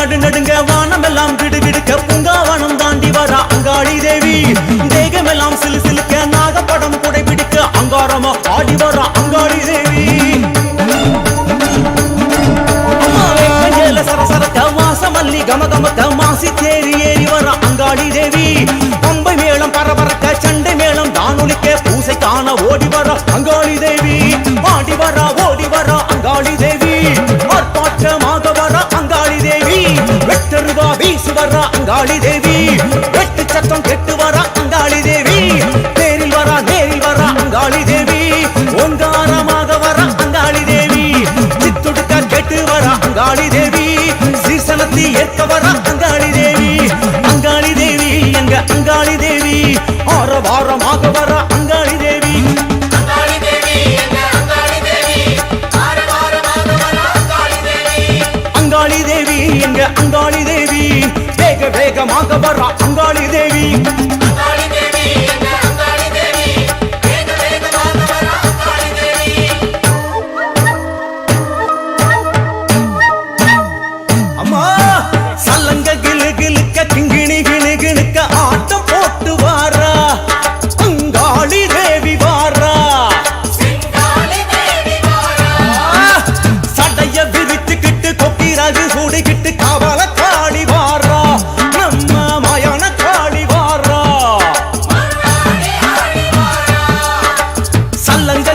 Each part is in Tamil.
நடு நடுங்க வானம் எல்லாம் கிடுகிடுக்க பூங்காவனம் தாண்டி வரா அங்காளி தேவி. தேகமெல்லாம் சிலு சிலுக்க நாகப்படம் குடைபிடிக்க அங்காரமா ஆடி வரா அங்காளி தேவி. சரசரத்த மாசமல்லி கமகமத்த மாசி தேரி ஏறி வரா அங்காளி தேவி. பம்பை மேளம் பரபரக்க சண்டை மேளம் தானொலிக்க அங்காளி தேவி. வெட்டு சத்தம் கெட்டு வரா அங்காளி தேவி. நேரில் வரா நேரில் வரா அங்காளி தேவி. ஓங்காரமாக வரா அங்காளி தேவி. சித்துடுக்க கெட்டு வரா அங்காளி தேவி. சீசனத்தில் ஏற்க வரா வேகமாக வரா அங்காளி தேவி.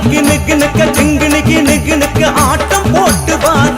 நிக்கு நிக்கு நிக்க சிங்கு நிக்கு நிக்கு நிக்கு ஆட்டம் போட்டு பாரு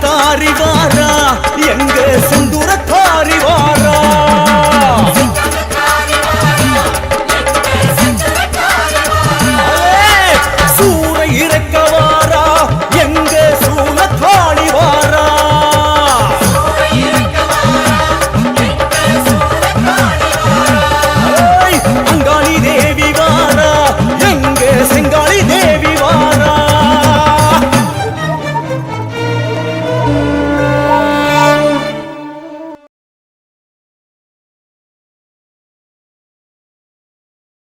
தாரிவாரா? எங்க